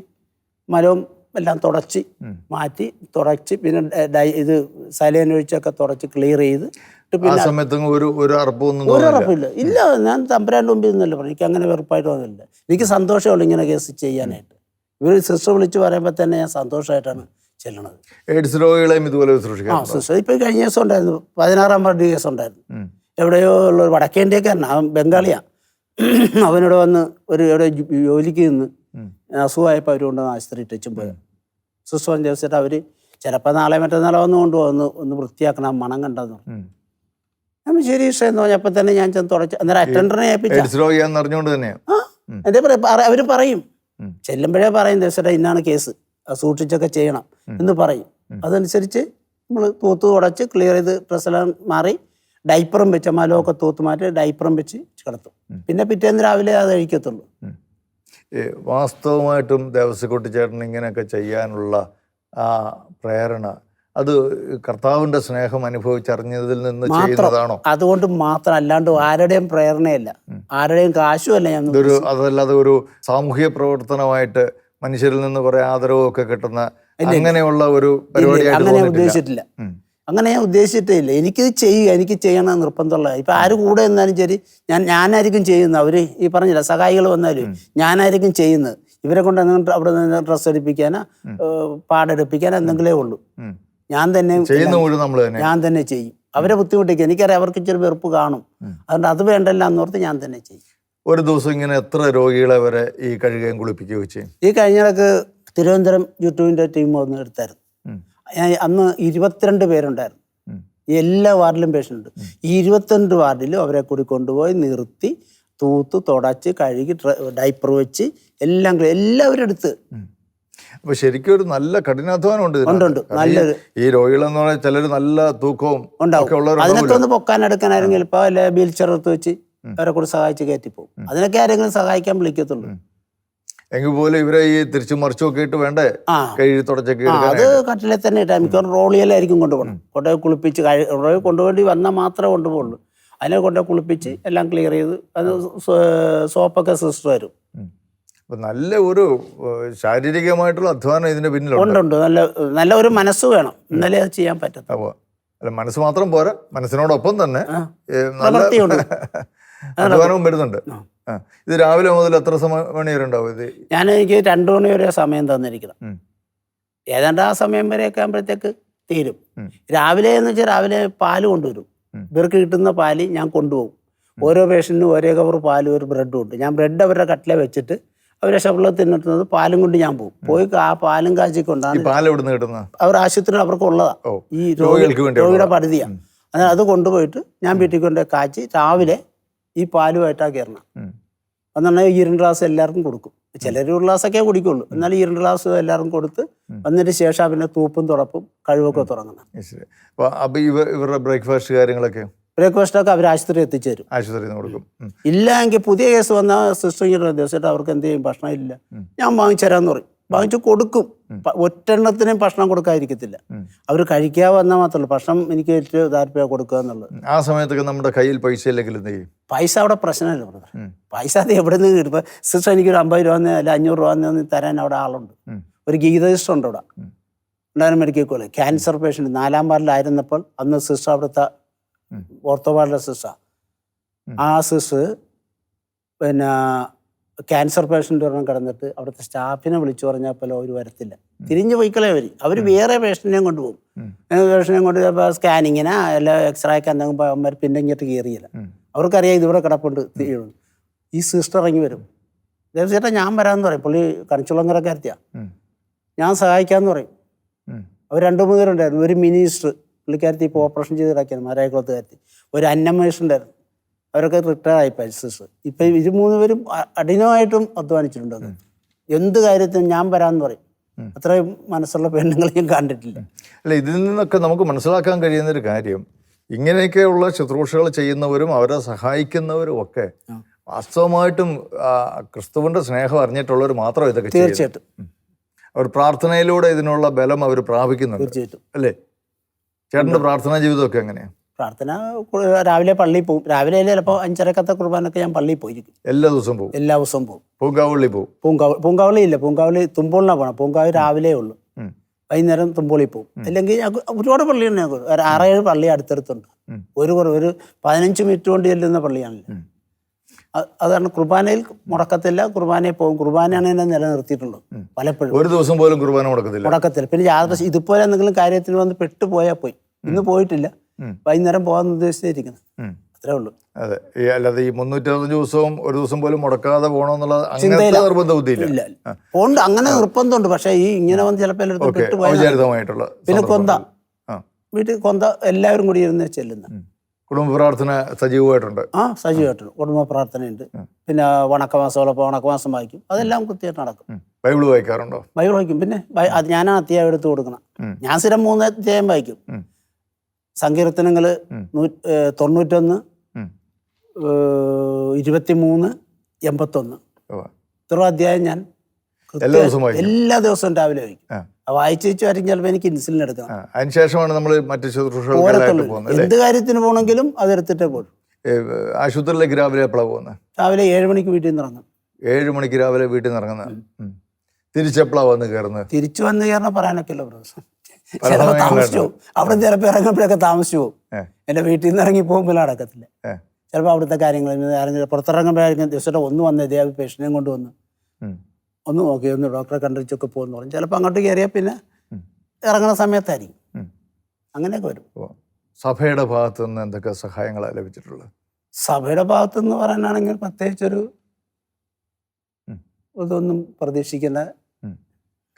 മലവും എല്ലാം തുടച്ച് മാറ്റി തുടച്ച് പിന്നെ ഡ- ഇത് സലേൻ ഒഴിച്ചൊക്കെ തുടച്ച് ക്ലിയർ ചെയ്ത് പിന്നെ സമയത്തും ഒരു ഒരു ഉറപ്പില്ല ഇല്ല. ഞാൻ തമ്പുരാന്റെ മുമ്പിൽ നിന്നല്ല പറഞ്ഞു എനിക്ക് അങ്ങനെ വെറുപ്പായിട്ട് വന്നില്ല എനിക്ക് സന്തോഷമുള്ളൂ ഇങ്ങനെ കേസ് ചെയ്യാനായിട്ട്. ഇവർ സിസ്റ്റർ വിളിച്ച് പറയുമ്പോൾ തന്നെ ഞാൻ സന്തോഷമായിട്ടാണ് ചെല്ലണത്. എയ്ഡ്സ് രോഗികളെയും ഇതുപോലെ ആ ശുശ്രൂഷിക്കാം സിസ്റ്റർ ഇപ്പം കഴിഞ്ഞ ദിവസം ഉണ്ടായിരുന്നു. പതിനാറാം വാർഡ് കേസ് ഉണ്ടായിരുന്നു. എവിടെയോ ഉള്ള ഒരു വടക്കേ ഇന്ത്യക്കാരനാണ് അവൻ ബംഗാളിയാണ് അവനോട് വന്ന് ഒരു എവിടെ ജോലിക്ക് നിന്ന്. അസുഖമായപ്പോൾ അവർ കൊണ്ടുവന്ന് ആശുപത്രി ഇട്ടും പോയി. സുസ്വാൻ ദിവസമായിട്ട് അവർ ചിലപ്പോൾ നാളെ മറ്റന്നാളെ വന്ന് കൊണ്ടുപോകുന്നു ഒന്ന് വൃത്തിയാക്കണം ആ മണം കണ്ടെന്ന് പറഞ്ഞു. ശരി ഇഷ്ടം എന്ന് പറഞ്ഞപ്പോൾ തന്നെ ഞാൻ ചെന്ന് തുടച്ച് അന്നേരം അറ്റൻഡറിനെ ഏൽപ്പിച്ചോണ്ട് തന്നെയാണ് ആ എന്റെ അവർ പറയും ചെല്ലുമ്പോഴേ പറയും ദിവസം ഇന്നാണ് കേസ്. സൂക്ഷിച്ചൊക്കെ ചെയ്യണം. എന്ന് പറയും. അതനുസരിച്ച് നമ്മൾ തൂത്ത് ഉടച്ച് ക്ലിയർ ചെയ്ത് ഡ്രസ്സെല്ലാം മാറി ഡൈപ്പറും വെച്ച് മലമൊക്കെ തൂത്ത് മാറ്റി ഡൈപ്പറും വെച്ച് കിടത്തും. പിന്നെ പിറ്റേന്ന് രാവിലെ അത് കഴിക്കത്തുള്ളൂ. വാസ്തവമായിട്ടും ദേവസ്വക്കുട്ടി ചേട്ടൻ ഇങ്ങനെയൊക്കെ ചെയ്യാനുള്ള ആ പ്രേരണ അത് കർത്താവിന്റെ സ്നേഹം അനുഭവിച്ചറിഞ്ഞതിൽ നിന്ന് ചെയ്യുന്നതാണോ? അതുകൊണ്ട് മാത്രം അല്ലാണ്ട് ആരുടെയും പ്രേരണയല്ല. ആരുടെയും കാശുമല്ല ഞാൻ ഇതൊരു അതല്ലാതെ ഒരു സാമൂഹ്യ പ്രവർത്തനമായിട്ട് മനുഷ്യരിൽ നിന്ന് കുറെ ആദരവും ഒക്കെ കിട്ടുന്ന അങ്ങനെയുള്ള ഒരു അങ്ങനെ ഉദ്ദേശിച്ചിട്ടില്ല. അങ്ങനെ ഞാൻ ഉദ്ദേശിച്ചിട്ടേ ഇല്ല എനിക്കിത് ചെയ്യുക എനിക്ക് ചെയ്യണം നിർബന്ധമുള്ള ഇപ്പം ആര് കൂടെ എന്നാലും ശരി ഞാൻ ഞാനായിരിക്കും ചെയ്യുന്നത്. അവർ ഈ പറഞ്ഞില്ല സഹായികൾ വന്നാലും ഞാനായിരിക്കും ചെയ്യുന്നത്. ഇവരെ കൊണ്ട് എന്തെങ്കിലും അവിടെ നിന്ന് ഡ്രസ്സ് എടുപ്പിക്കാനോ പാടെടുപ്പിക്കാനോ എന്തെങ്കിലേ ഉള്ളൂ. ഞാൻ തന്നെ ഞാൻ തന്നെ ചെയ്യും. അവരെ ബുദ്ധിമുട്ടിക്കുക എനിക്കറിയാം അവർക്ക് ഇച്ചിരി വെറുപ്പ് കാണും. അതുകൊണ്ട് അത് വേണ്ടല്ല എന്നോർത്ത് ഞാൻ തന്നെ ചെയ്യും. ഒരു ദിവസം ഇങ്ങനെ എത്ര രോഗികളെ വരെ ഈ കഴുകയും കുളിപ്പിക്കുകയും ചെയ്യും? ഈ കഴിഞ്ഞിടക്ക് തിരുവനന്തപുരം യൂട്യൂബിന്റെ ടീം വന്ന് എടുത്തായിരുന്നു. ഞാൻ അന്ന് ഇരുപത്തിരണ്ട് പേരുണ്ടായിരുന്നു. എല്ലാ വാർഡിലും പേഷ്യന്റ് ഉണ്ട് ഈ ഇരുപത്തിരണ്ട് വാർഡിലും അവരെ കൂടി കൊണ്ടുപോയി നിർത്തി തൂത്ത് തുടച്ച് കഴുകി ഡൈപ്പർ വെച്ച് എല്ലാം എല്ലാവരും എടുത്ത് അപ്പൊ ശരിക്കും ഒരു നല്ല കഠിനാധ്വാനം ഉണ്ട് ഉണ്ട്. നല്ലൊരു ഈ രോഗികളെന്ന് പറഞ്ഞാൽ ചിലർ നല്ല തൂക്കവും ഉണ്ടാവും. ഒന്ന് പൊക്കാൻ എടുക്കാനായിരുന്നു അല്ലെ വീൽ ചെയർ എടുത്ത് വെച്ച് അവരെ കൂടി സഹായിച്ച് കയറ്റിപ്പോവും അതിനൊക്കെ ആരെങ്കിലും സഹായിക്കാൻ വിളിക്കത്തുള്ളൂ. എങ്കിൽ പോലും ഇവരെ ഈ തിരിച്ചു മറിച്ചൊക്കെ ഒക്കെ ഇട്ട് വേണ്ടേ? കഴുകി തുടച്ചൊക്കെ അത് കട്ടിലെ തന്നെ ഇട്ടാൽ മിക്കവാറും റോളിയിലായിരിക്കും കൊണ്ടുപോകണം. കൊണ്ടുപോയി കുളിപ്പിച്ച് റോളിൽ കൊണ്ടുപോയി വന്നാൽ മാത്രമേ കൊണ്ടുപോകുള്ളൂ. അതിനെ കൊണ്ടുപോയി കുളിപ്പിച്ച് എല്ലാം ക്ലിയർ ചെയ്ത് അത് സോപ്പൊക്കെ സിസ്റ്റർ വരും. നല്ല ഒരു ശാരീരികമായിട്ടുള്ള അധ്വാനം ഇതിന്റെ പിന്നിലുണ്ട്. ഉണ്ട് നല്ല നല്ല ഒരു മനസ്സ് വേണം. എന്നാലേ അത് ചെയ്യാൻ പറ്റത്തുള്ളൂ അപ്പൊ അല്ല മനസ്സ് മാത്രം പോരാ. മനസ്സിനോടൊപ്പം തന്നെ. *laughs* അധ്വാനവും വരുന്നുണ്ട്. ആ. ഇത് രാവിലെ മുതൽ എത്ര സമയം മണി വരെ ഉണ്ടാവും ഇത്? ഞാൻ എനിക്ക് രണ്ടു മണി വരെ സമയം തന്നിരിക്കണം. ഏതാണ്ട് ആ സമയം വരെയൊക്കെ ആകുമ്പോഴത്തേക്ക് തീരും. രാവിലെ എന്ന് വെച്ചാൽ രാവിലെ പാൽ കൊണ്ടുവരും. ഇവർക്ക് കിട്ടുന്ന പാൽ ഞാൻ കൊണ്ടുപോകും. ഓരോ പേഷ്യന്റിനും ഒരേ കവർ പാലും ഒരു ബ്രെഡും ഉണ്ട്. ഞാൻ ബ്രെഡ് അവരുടെ കട്ടിലെ വെച്ചിട്ട് അവരെ ശബളം തിന്നിട്ടുന്നത് പാലും കൊണ്ട് ഞാൻ പോകും. പോയി ആ പാലും കാച്ചി കിട്ടുന്ന അവർ ആശുപത്രിയിൽ അവർക്ക് ഉള്ളതാ. ഈ രോഗികൾക്ക് രോഗിയുടെ പരിധിയാണ് അത് കൊണ്ടുപോയിട്ട് ഞാൻ വീട്ടിൽ കൊണ്ട് കാച്ചി രാവിലെ ഈ പാലുമായിട്ടാണ് കയറണം. എന്നുണ്ടെങ്കിൽ ഈരണ്ട് ഗ്ലാസ് എല്ലാവർക്കും കൊടുക്കും. ചിലർ ഒരു ഗ്ലാസ്സൊക്കെ കുടിക്കുള്ളൂ. എന്നാലും രണ്ട് ഗ്ലാസ് എല്ലാവർക്കും കൊടുത്ത് വന്നതിന് ശേഷം പിന്നെ തൂപ്പും തുറപ്പും കഴിവൊക്കെ തുടങ്ങണം അപ്പൊ ഇവരുടെ ബ്രേക്ക്ഫാസ്റ്റ് കാര്യങ്ങളൊക്കെ? ബ്രേക്ക്ഫാസ്റ്റ് ഒക്കെ അവർ ആശുപത്രി എത്തിച്ചു തരും ആശുപത്രി കൊടുക്കും. ഇല്ല എങ്കിൽ പുതിയ കേസ് വന്ന സിസ്റ്റർ ദിവസമായിട്ട് അവർക്ക് എന്ത് ചെയ്യും? ഭക്ഷണം ഇല്ല. ഞാൻ വാങ്ങിച്ചു തരാമെന്ന് പറയും. വാങ്ങിച്ചു കൊടുക്കും. ഒറ്റെണ്ണത്തിനും ഭക്ഷണം കൊടുക്കാതിരിക്കത്തില്ല. അവർ കഴിക്കാൻ വന്നാൽ മാത്രമല്ല ഭക്ഷണം എനിക്ക് ഏറ്റവും താല്പര്യം കൊടുക്കുക എന്നുള്ളത്. ആ സമയത്തൊക്കെ നമ്മുടെ കയ്യിൽ പൈസ ഇല്ലെങ്കിൽ എന്ത് ചെയ്യും? പൈസ അവിടെ പ്രശ്നമല്ല ബ്രദർ പൈസ അത് എവിടെ നിന്ന് കിട്ടും? സിസ്റ്റർ എനിക്കൊരു അമ്പത് രൂപ അല്ല അഞ്ഞൂറ് രൂപ തരാൻ അവിടെ ആളുണ്ട്. ഒരു ഗീതസിസ്റ്റർ ഉണ്ട് അവിടെ. ഉണ്ടായിരുന്ന മെഡിക്കൽ കോളേജ്. Cancer patient. നാലാം വാർഡിലായിരുന്നപ്പോൾ അന്ന് സിസ്റ്റർ അവിടുത്തെ. ഓർത്തോ വാർഡിലെ സിസ്റ്റർ ആ സിസ്റ്റർ പിന്നെ ക്യാൻസർ പേഷ്യന്റ് ഒരെണ്ണം കിടന്നിട്ട് അവിടുത്തെ സ്റ്റാഫിനെ വിളിച്ചു പറഞ്ഞാൽ പോലും അവർ വരത്തില്ല. തിരിഞ്ഞു പോയിക്കളെ അവർ അവർ വേറെ പേഷ്യന്റിനെയും കൊണ്ടുപോകും. ഉം. പേഷ്യനെയും കൊണ്ട് ചിലപ്പോൾ സ്കാനിങ്ങിനാ അല്ല എക്സ്റേക്ക് എന്തെങ്കിലും അവർ പിന്നെ ഇങ്ങോട്ട് കയറിയില്ല അവർക്കറിയാം ഇതിവിടെ കിടപ്പുണ്ട് തീരുന്നു ഈ സിസ്റ്റർ ഇറങ്ങി വരും. ദേവസ്വേട്ടാ ഞാൻ വരാമെന്ന് പറയും. പുള്ളി കണിച്ചുളങ്ങരക്കാരത്തിയാണ് ഉം. ഞാൻ സഹായിക്കാമെന്ന് പറയും. അവർ രണ്ടു മൂന്ന് പേരുണ്ടായിരുന്നു. ഒരു മിനിസ്റ്റർ പുള്ളിക്കാരത്തി ഇപ്പോൾ ഓപ്പറേഷൻ ചെയ്ത് കിടക്കിയാണ് മാരായക്കുളത്തുകാരത്തി. ഒരു അന്നമേഷൻ ഉണ്ടായിരുന്നു. അവരൊക്കെ റിട്ടയർ ആയി സിസ്റ്റർ ഇപ്പം ഇത് മൂന്ന് പേരും അ- കഠിനമായിട്ടും അധ്വാനിച്ചിട്ടുണ്ട് എന്ത് കാര്യത്തിനും ഞാൻ വരാമെന്ന് പറയും. അത്രയും മനസ്സുള്ള പെണ്ണുങ്ങളെ ഞാൻ കണ്ടിട്ടില്ല. അല്ല ഇതിൽ നിന്നൊക്കെ നമുക്ക് മനസ്സിലാക്കാൻ കഴിയുന്ന ഒരു കാര്യം ഇങ്ങനെയൊക്കെയുള്ള ശുശ്രൂഷകൾ ചെയ്യുന്നവരും അവരെ സഹായിക്കുന്നവരും ഒക്കെ വാസ്തവമായിട്ടും ക്രിസ്തുവിന്റെ സ്നേഹം അറിഞ്ഞിട്ടുള്ളവർ മാത്രം ഇതൊക്കെ ചെയ്യും തീർച്ചയായിട്ടും. അവർ പ്രാർത്ഥനയിലൂടെ ഇതിനുള്ള ബലം അവർ പ്രാപിക്കുന്നുണ്ട്. തീർച്ചയായിട്ടും. അല്ലേ? ചേട്ടന്റെ പ്രാർത്ഥനാ ജീവിതമൊക്കെ എങ്ങനെയാ? പ്രാർത്ഥന രാവിലെ പള്ളി പോകും രാവിലെ ചിലപ്പോൾ അഞ്ചരക്കത്തെ കുർബാനൊക്കെ ഞാൻ പള്ളിയിൽ പോയിരിക്കും എല്ലാ ദിവസവും പോകും എല്ലാ ദിവസവും പോകും പൂങ്കാവള്ളി പോകും പൂങ്കാവ് പൂങ്കാവള്ളി ഇല്ല. പൂങ്കാവള്ളി തുമ്പോളിനാണ് പോകണം പൂങ്കാവ് രാവിലെ ഉള്ളൂ. വൈകുന്നേരം തുമ്പോളി പോകും അല്ലെങ്കിൽ ഒരുപാട് പള്ളിയുണ്ട് ഞങ്ങൾക്ക് ആറേഴ് പള്ളി അടുത്തടുത്തുണ്ട്. ഒരു കുറവ് ഒരു പതിനഞ്ച് മിനിറ്റ് കൊണ്ട് ചെല്ലുന്ന പള്ളിയാണല്ലോ അതാണ് കുർബാനയിൽ മുടക്കത്തില്ല. കുർബാനയിൽ പോകും കുർബാനയാണ് എന്നെ നിലനിർത്തിയിട്ടുള്ളത് പലപ്പോഴും. ഒരു ദിവസം പോലും കുർബാന മുടക്കത്തില്ല. മുടക്കത്തില്ല. പിന്നെ യാത്ര ഇതുപോലെ എന്തെങ്കിലും കാര്യത്തിന് വന്ന് പെട്ടുപോയാൽ പോയി. ഇന്ന് പോയിട്ടില്ല. വൈകുന്നേരം പോകാൻ ഉദ്ദേശിച്ചിരിക്കുന്നത് അത്രേ ഉള്ളൂ. അതെ. ഈ അല്ലാതെ ഈ മുന്നൂറ്ററുപത് ദിവസവും ഒരു ദിവസം പോലും മുടക്കാതെ പോകണമെന്നുള്ള അങ്ങനത്തെ. നിർബന്ധ ബുദ്ധിയില്ല ഉണ്ട് അങ്ങനെ നിർബന്ധമുണ്ട്. പക്ഷേ ഈ ഇങ്ങനെ വന്ന് ചിലപ്പോൾ പിന്നെ കൊന്ത. വീട്ടിൽ കൊന്ത എല്ലാവരും കൂടി ഇരുന്ന് ചെല്ലുന്ന. കുടുംബ പ്രാർത്ഥന സജീവമായിട്ടുണ്ട്. ആ സജീവമായിട്ടുണ്ട്. കുടുംബ പ്രാർത്ഥനയുണ്ട്. പിന്നെ വണക്കമാസമുള്ളപ്പോൾ വണക്കമാസം വായിക്കും. അതെല്ലാം കൃത്യമായിട്ട് നടക്കും. ബൈബിൾ വായിക്കാറുണ്ടോ? ബൈബിൾ വായിക്കും. പിന്നെ അത് ഞാനാ അധ്യായം എടുത്ത് കൊടുക്കണം. ഞാൻ സ്ഥിരം മൂന്ന് അധ്യായം വായിക്കും. സങ്കീർത്തനങ്ങൾ ഉം. തൊണ്ണൂറ്റൊന്ന് ഇരുപത്തിമൂന്ന് ഇരുപത്തി മൂന്ന് എൺപത്തൊന്ന്. ഇത്ര അധ്യായം ഞാൻ എല്ലാ ദിവസവും രാവിലെ വായിക്കും. വായിച്ചു വെച്ച് വരും ചിലപ്പോൾ എനിക്ക് ഇൻസുലിൻ എടുക്കണം. അതിനുശേഷമാണ് നമ്മൾ മറ്റു അല്ലേ? എന്ത് കാര്യത്തിന് പോകണമെങ്കിലും അതെടുത്തിട്ടേ പോകും ആശുപത്രിയിലേക്ക് രാവിലെ എപ്പോഴാണ് പോകുന്നത് രാവിലെ ഏഴ് മണിക്ക് വീട്ടിൽ നിന്ന് ഇറങ്ങും. ഏഴ് മണിക്ക് രാവിലെ വീട്ടിൽ നിന്ന് ഇറങ്ങുന്നത്. തിരിച്ചെപ്പോഴാണ് വന്ന് കയറുന്നത് തിരിച്ചു വന്ന് കയറണം പറയാനൊക്കെയല്ലോ പല ചിലപ്പോൾ. താമസിച്ചു പോകും. അവിടെ ചിലപ്പോൾ ഇറങ്ങുമ്പോഴൊക്കെ താമസിച്ചു പോകും. എന്റെ വീട്ടിൽ നിന്ന് ഇറങ്ങി പോകുമ്പോൾ അടക്കത്തില്ല ചിലപ്പോ ചിലപ്പോൾ അവിടുത്തെ കാര്യങ്ങൾ ആരെങ്കിലും പുറത്തിറങ്ങുമ്പോഴായിരിക്കും ദിവസം ഒന്ന് വന്ന് ഇതേ പേഷ്യനെയും കൊണ്ട് വന്ന്. ഒന്ന് നോക്കി ഒന്ന് ഡോക്ടറെ കണ്ടിച്ചൊക്കെ പോകുന്നു പറഞ്ഞു. ചിലപ്പോൾ അങ്ങോട്ട് കയറിയാൽ പിന്നെ ഇറങ്ങുന്ന സമയത്തായിരിക്കും. അങ്ങനെയൊക്കെ വരും. സഭയുടെ ഭാഗത്തു നിന്ന് എന്തൊക്കെ സഹായങ്ങളാണ് ലഭിച്ചിട്ടുള്ളത്? സഭയുടെ ഭാഗത്തുനിന്ന് പറയാനാണെങ്കിൽ പ്രത്യേകിച്ചൊരു. ഇതൊന്നും പ്രതീക്ഷിക്കുന്ന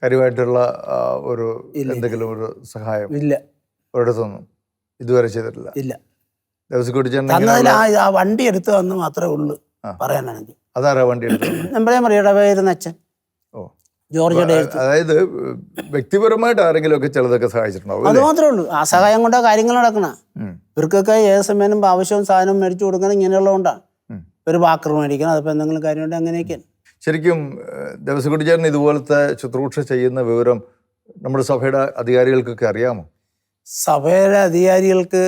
കാര്യമായിട്ടുള്ള ഒരു എന്തെങ്കിലും ഒരു സഹായം ഇല്ല. ഒരിടത്തൊന്നും ഇതുവരെ ചെയ്തിട്ടില്ല. ഇല്ല. തന്നതിൽ ആ വണ്ടി എടുത്തു വന്ന് മാത്രമേ ഉള്ളൂ. പറയാനാണെങ്കിൽ. അതാരാ വണ്ടി നമ്മളെ മറിയുടെ പേരുന്ന അച്ഛൻ. ഓ. ജോർജിയുടെ അതായത് വ്യക്തിപരമായിട്ട് ആരെങ്കിലും ഒക്കെ ചിലതൊക്കെ സഹായിച്ചിട്ടുണ്ടാവും അത് മാത്രമേ ഉള്ളൂ. ആ സഹായം കൊണ്ടാ കാര്യങ്ങൾ നടക്കണ. ഇവർക്കൊക്കെ ഏത് സമയം ആവശ്യവും സാധനവും മേടിച്ചു കൊടുക്കണം ഇങ്ങനെയുള്ളതുകൊണ്ടാണ്. ഒരു വാക്കർ മേടിക്കണം അതിപ്പോൾ എന്തെങ്കിലും കാര്യമുണ്ട് അങ്ങനെയൊക്കെ ശരിക്കും ദേവസ്വക്കുട്ടിച്ചേട്ടൻ ഇതുപോലത്തെ ശുശ്രൂഷ ചെയ്യുന്ന വിവരം നമ്മുടെ സഭയുടെ അധികാരികൾക്കൊക്കെ അറിയാമോ? സഭയുടെ അധികാരികൾക്ക്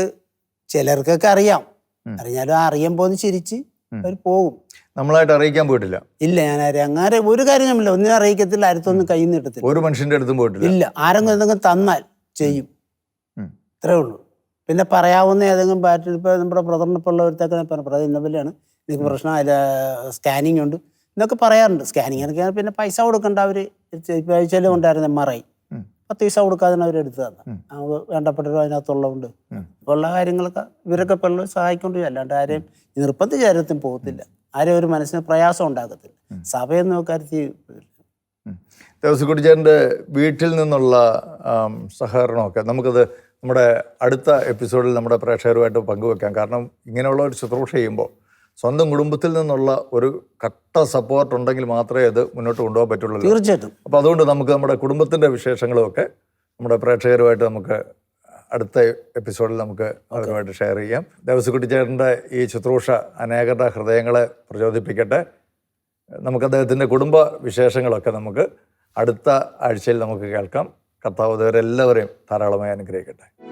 ചിലർക്കൊക്കെ അറിയാം. അറിഞ്ഞാലും അറിയുമ്പോൾ ഒന്ന് ചിരിച്ച് അവർ പോകും. നമ്മളായിട്ട് അറിയിക്കാൻ പോയിട്ടില്ല. ഇല്ല ഞാൻ ആരെയും അങ്ങനെ ഒരു കാര്യം നമ്മളില്ല ഒന്നിനും അറിയിക്കത്തില്ല. അടുത്തൊന്നും കൈ നീട്ടത്തില്ല ഒരു മനുഷ്യന്റെ അടുത്തും പോയിട്ടില്ല. ഇല്ല. ആരെങ്കിലും എന്തെങ്കിലും തന്നാൽ ചെയ്യും. ഇത്രേ ഉള്ളൂ. പിന്നെ പറയാവുന്ന ഏതെങ്കിലും പാറ്റിൽ ഇപ്പോൾ നമ്മുടെ ബ്രദറിനിപ്പോൾ ഉള്ളവരത്തൊക്കെ പറഞ്ഞു ബ്രദർ ഇന്ന പോലെയാണ് എനിക്ക് പ്രശ്നം അതിൽ സ്കാനിങ് ഉണ്ട്. എന്നൊക്കെ പറയാറുണ്ട്. സ്കാനിങ് ഒക്കെ പിന്നെ പൈസ കൊടുക്കേണ്ട അവർ ആഴ്ചയിലും ഉണ്ടായിരുന്നു എം ആർ ഐ പത്ത് പൈസ കൊടുക്കാതെ അവർ എടുത്തു തന്നെ വേണ്ടപ്പെട്ടവർ അതിനകത്തുള്ളതുകൊണ്ട്. ഉള്ള കാര്യങ്ങളൊക്കെ ഇവരൊക്കെ പിള്ളേർ സഹായിക്കൊണ്ടു അല്ലാണ്ട് ആരെയും നിർബന്ധ ചേരത്തിൽ പോകത്തില്ല. ആരെയും ഒരു മനസ്സിന് പ്രയാസം ഉണ്ടാകത്തില്ല. സഭയെന്ന് കാര്യത്തിൽ ദേവസ്വക്കുട്ടിച്ചേട്ടന്റെ വീട്ടിൽ നിന്നുള്ള സഹകരണമൊക്കെ നമുക്കത് നമ്മുടെ അടുത്ത എപ്പിസോഡിൽ നമ്മുടെ പ്രേക്ഷകരുമായിട്ട് പങ്കുവെക്കാം. കാരണം ഇങ്ങനെയുള്ള ഒരു ശുശ്രൂഷ ചെയ്യുമ്പോൾ സ്വന്തം കുടുംബത്തിൽ നിന്നുള്ള ഒരു കട്ട സപ്പോർട്ട് ഉണ്ടെങ്കിൽ മാത്രമേ അത് മുന്നോട്ട് കൊണ്ടുപോകാൻ പറ്റുള്ളൂ. തീർച്ചയായിട്ടും. അപ്പോൾ അതുകൊണ്ട് നമുക്ക് നമ്മുടെ കുടുംബത്തിന്റെ വിശേഷങ്ങളുമൊക്കെ നമ്മുടെ പ്രേക്ഷകരുമായിട്ട് നമുക്ക് അടുത്ത എപ്പിസോഡിൽ നമുക്ക് അവരുമായിട്ട് ഷെയർ ചെയ്യാം. ദേവസ്വക്കുട്ടി ചേട്ടന്റെ ഈ ശുശ്രൂഷ അനേകരുടെ ഹൃദയങ്ങളെ പ്രചോദിപ്പിക്കട്ടെ. നമുക്ക് അദ്ദേഹത്തിന്റെ കുടുംബ വിശേഷങ്ങളൊക്കെ നമുക്ക് അടുത്ത ആഴ്ചയിൽ നമുക്ക് കേൾക്കാം. കർത്താവ് ഇവരെല്ലാവരെയും ധാരാളമായി അനുഗ്രഹിക്കട്ടെ.